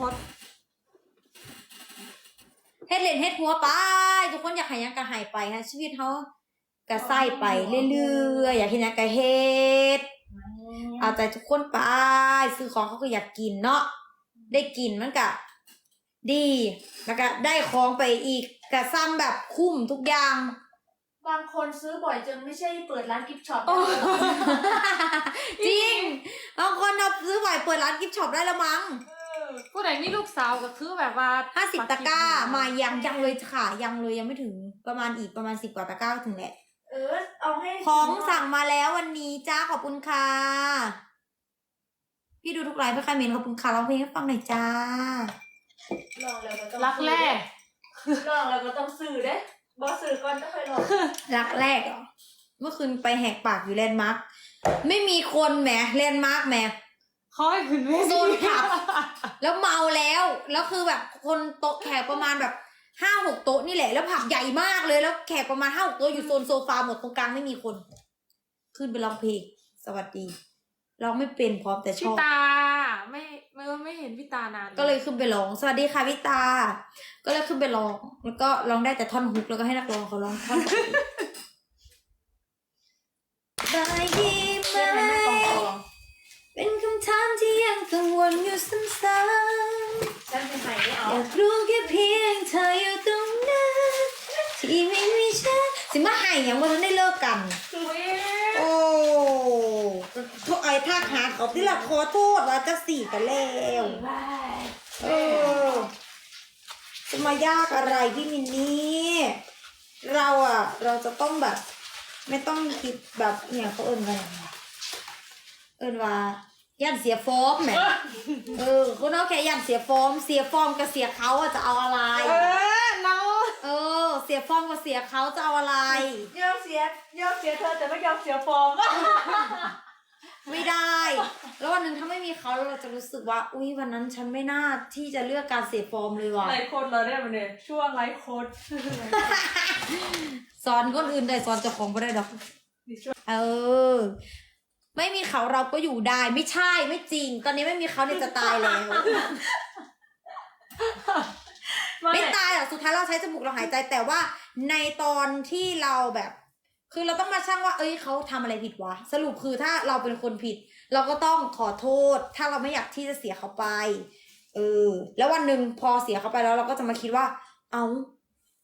พดเฮ็ดเล่นเฮ็ดหัวไป ทุกคนอยากหายังก็หายไปนะชีวิตเฮาก็ใส่ไปเรื่อยๆอยากเห็นยังก็เฮ็ดเอาใจทุกคนไป ซื้อของเขาก็อยากกินเนาะได้กินมันก็ดีแล้วก็ได้ของไปอีกกระซ้ำแบบคุ้มทุกอย่าง บางคนซื้อบ่อยจนไม่ใช่เปิดร้านกิฟช็อปจริง บางคนเอาซื้อบ่อยเปิดร้านกิฟช็อปได้ละมั้ง ผู้ใดมีลูกสาวก็คือแบบว่าห้าสิบตะกร้ามายังยังเลยค่ะยังเลยยังไม่ถึงประมาณอีกประมาณสิบกว่าตะกร้าก็ถึงแหละ เออเอาให้ของสั่งมาแล้ววันนี้จ้าขอบคุณค่ะ พี่ดูทุกไลฟ์ไม่ค่อยเมนขอบคุณค่ะร้องเพลงให้ฟังหน่อยจ้าลองแล้วก็ต้องรักแรกลองแล้วก็ต้องซื้อเด้บอซื้อก่อนก็ค่อยลองรักแรกเหรอเมื่อคืนไปแหกปากอยู่แลนด์มาร์คไม่มีคนแหมแลนด์มาร์คแหม เขาให้ขึ้นเวทีโซนผับ แล้วเมาแล้ว แล้วคือแบบคนโต๊ะแขกประมาณแบบห้าหกโต๊ะนี่แหละ แล้วผับใหญ่มากเลย แล้วแขกประมาณห้าหกโต๊ะอยู่โซนโซฟาหมดตรงกลางไม่มีคน ขึ้นไปร้องเพลง สวัสดี ร้องไม่เป็นพร้อมแต่ชพี่อบ ตา ไม่ไม่ไม่เห็นพี่ตานานก็เลยขึ้นไปร้อง สวัสดีค่ะพี่ตา ก็เลยขึ้นไปร้อง แล้วก็ร้องได้แต่ท่อนฮุกแล้วก็ให้นักร้องเขาร้องท่อนปกติได้ วลอยู่ซ้ำฉันเป็นไหนไม่ๆเอาอยากรู้แค่เพียงเธออยู่ตรงนั้นที่ไม่มีฉันสิมาให้ยังว่าทันได้เลิกกันคือเว้ยโอ้ไอ้ท่าหาเขาที่ละขอโทษว่าจะสี่กันแล้วเออจะมายากอะไรพี่มินนี่เราอะเราจะต้องแบบ ไม่ต้องคิดแบบเนี่ยเขาเอินว่าอย่างไรเอินว่า ย่านเสียฟอร์มแหมเออคนเอาแค่ย่านเสียฟอร์มเสียฟอร์มกับเสียเขาอะจะเอาอะไร เออเนาะเออ เสียฟอร์มกับเสียเขาจะเอาอะไร ยอมเสียยอมเสียเธอแต่ไม่ยอมเสียฟอร์มไม่ได้ แล้ววันหนึ่งถ้าไม่มีเขาเราจะรู้สึกว่า อุ้ยวันนั้นฉันไม่น่าที่จะเลือกการเสียฟอร์มเลยว่ะไลฟ์โค้ดเราได้มาเนี่ยช่วงไลฟ์โค้ดสอนคนอื่นได้สอนเจ้าของไม่ได้ดอกเออ ไม่มีเขาเราก็อยู่ได้ ไม่ใช่ไม่จริง ตอนนี้ไม่มีเขาเนี่ยจะตายแล้ว ไม่ตายหรอกสุดท้ายเราใช้จมูกเราหายใจแต่ว่าในตอนที่เราแบบ คือเราต้องมาช่างว่า เอ้ยเขาทำอะไรผิดวะสรุปคือถ้าเราเป็นคนผิด เราก็ต้องขอโทษ ถ้าเราไม่อยากที่จะเสียเขาไปเออแล้ววันหนึ่งพอเสียเขาไปแล้วเราก็จะมาคิดว่า เอา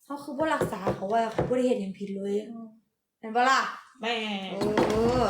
เขาคือผู้รักษาเขาไว้เขาไม่ได้เห็นอย่างผิดเลยเห็นปะล่ะแม่เออ